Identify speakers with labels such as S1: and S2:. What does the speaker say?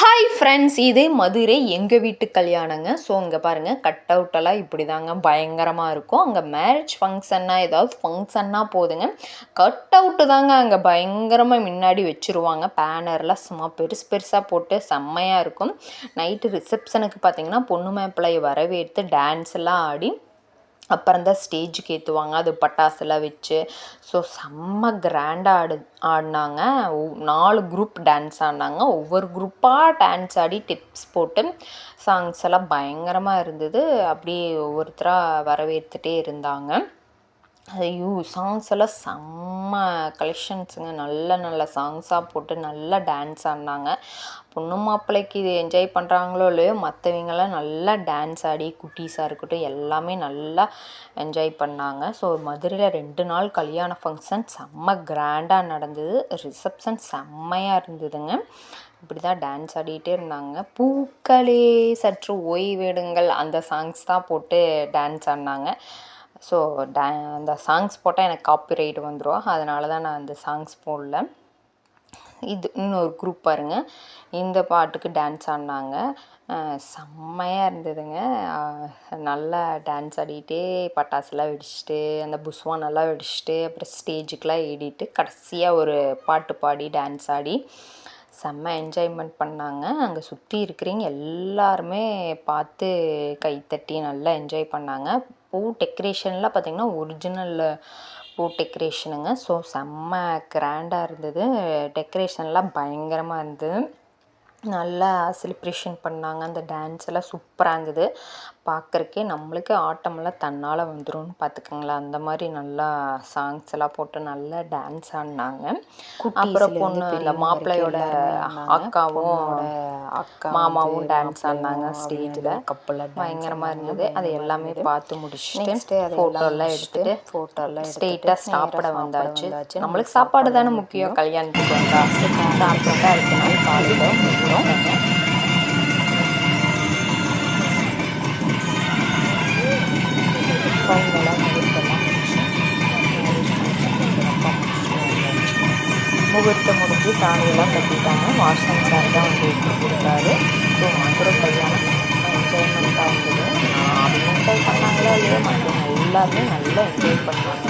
S1: Hi friends இது மதுரை எங்கள் வீட்டு கல்யாணங்க. ஸோ இங்கே பாருங்கள் கட் அவுட்டெல்லாம் இப்படி தாங்க பயங்கரமாக இருக்கும். அங்கே மேரேஜ் ஃபங்க்ஷன்னா ஏதாவது ஃபங்க்ஷன்னா போதுங்க. கட் அவுட்டு தாங்க அங்கே பயங்கரமாக முன்னாடி வச்சுருவாங்க. பேனர்லாம் சும்மா பெருசு பெருசாக போட்டு செம்மையாக இருக்கும். நைட்டு ரிசப்ஷனுக்கு பார்த்தீங்கன்னா பொண்ணு மாப்பிள்ளையை வரவேற்று டான்ஸ் எல்லாம் ஆடி அப்புறம் தான் ஸ்டேஜுக்கு ஏற்றுவாங்க அது பட்டாசுலாம் வச்சு. ஸோ செம்ம கிராண்டாக ஆடு ஆடினாங்க. நாலு குரூப் டான்ஸ் ஆடினாங்க. ஒவ்வொரு குரூப்பாக டான்ஸ் ஆடி டிப்ஸ் போட்டு சாங்ஸ் எல்லாம் பயங்கரமாக இருந்தது. அப்படியே ஒவ்வொருத்தராக வரவேற்றுட்டே இருந்தாங்க. ஐயோ சாங்ஸ் எல்லாம் செம்ம கலெக்ஷன்ஸுங்க நல்ல நல்ல சாங்ஸாக போட்டு நல்லா டான்ஸ் ஆடினாங்க. பொண்ணு மாப்பிள்ளைக்கு இது என்ஜாய் பண்ணுறாங்களோ இல்லையோ மற்றவங்கெல்லாம் நல்லா டான்ஸ் ஆடி குட்டீஸாக இருக்கட்டும் எல்லாமே நல்லா என்ஜாய் பண்ணாங்க. ஸோ மதுரையில் ரெண்டு நாள் கல்யாண ஃபங்க்ஷன் செம்ம கிராண்டாக நடந்தது. ரிசப்ஷன் செம்மையாக இருந்ததுங்க. இப்படி தான் டான்ஸ் ஆடிட்டே இருந்தாங்க. பூக்களே சற்று ஓய்வெடுங்கள். அந்த சாங்ஸ் தான் போட்டு டான்ஸ் ஆடினாங்க. ஸோ டே அந்த சாங்ஸ் போட்டால் எனக்கு காப்பிரைட் வந்துடும் அதனால தான் நான் அந்த சாங்ஸ் போடல. இது இன்னொரு குரூப் பாருங்கள் இந்த பாட்டுக்கு டான்ஸ் ஆடினாங்க. செம்மையாக இருந்ததுங்க. நல்லா டான்ஸ் ஆடிட்டே பட்டாசுலாம் வெடிச்சிட்டு அந்த புஸ்வானெல்லாம் வெடிச்சிட்டு அப்புறம் ஸ்டேஜுக்கெலாம் ஏடிட்டு கடைசியாக ஒரு பாட்டு பாடி டான்ஸ் ஆடி செம்ம என்ஜாய்மெண்ட் பண்ணாங்க. அங்கே சுற்றி இருக்கிறவங்க எல்லாருமே பார்த்து கைத்தட்டி நல்லா என்ஜாய் பண்ணாங்க. பூ டெக்கரேஷன்லாம் பார்த்திங்கன்னா ஒரிஜினல் பூ டெக்கரேஷனுங்க ஸோ செம்ம கிராண்டாக இருந்தது. டெக்கரேஷன்லாம் பயங்கரமாக இருந்தது. நல்லா செலிப்ரேஷன் பண்ணாங்க. அந்த டான்ஸ் எல்லாம் சூப்பராக இருந்தது. பார்க்குறக்கே நம்மளுக்கு ஆட்டமெல்லாம் தன்னால் வந்துரும்னு பார்த்துக்கோங்களேன் அந்த மாதிரி நல்லா சாங்ஸ் எல்லாம் போட்டு நல்லா டான்ஸ் ஆடினாங்க. அப்புறம் பொண்ணு அந்த மாப்பிள்ளையோட அக்காவும் அக்கா மாமாவும் டான்ஸ் ஆடினாங்க ஸ்டேஜில்
S2: கப்பலில்
S1: பயங்கரமாக இருந்தது. அது எல்லாமே பார்த்து முடிச்சுட்டு ஃபோட்டோலாம் எடுத்துட்டு
S2: ஃபோட்டோலாம்
S1: ஸ்ட்ரெயிட்டாக சாப்பிட வந்தாச்சு. நம்மளுக்கு சாப்பாடு தானே முக்கியம். கல்யாணத்துக்கு வந்தா. சாப்பிட்டா அடுத்த நாள் காலையில் முடியும்
S2: ஃபைனலாக முகூர்த்தம்லாம் முடிச்சு
S1: முகூர்த்தம் முடிஞ்சு தாலியெல்லாம் கட்டிட்டாங்க. வாஷன் சார் தான் வந்து எடுத்து கொடுத்தாரு ஸோ மதுரை கல்யாணம். என்ஜாய்மெண்ட்டாக இருந்தது. நான் அவங்க என்ஜாய் பண்ணாங்களோ இல்லையோ? மற்றவங்க எல்லாருமே நல்லா என்ஜாய் பண்ணாங்க.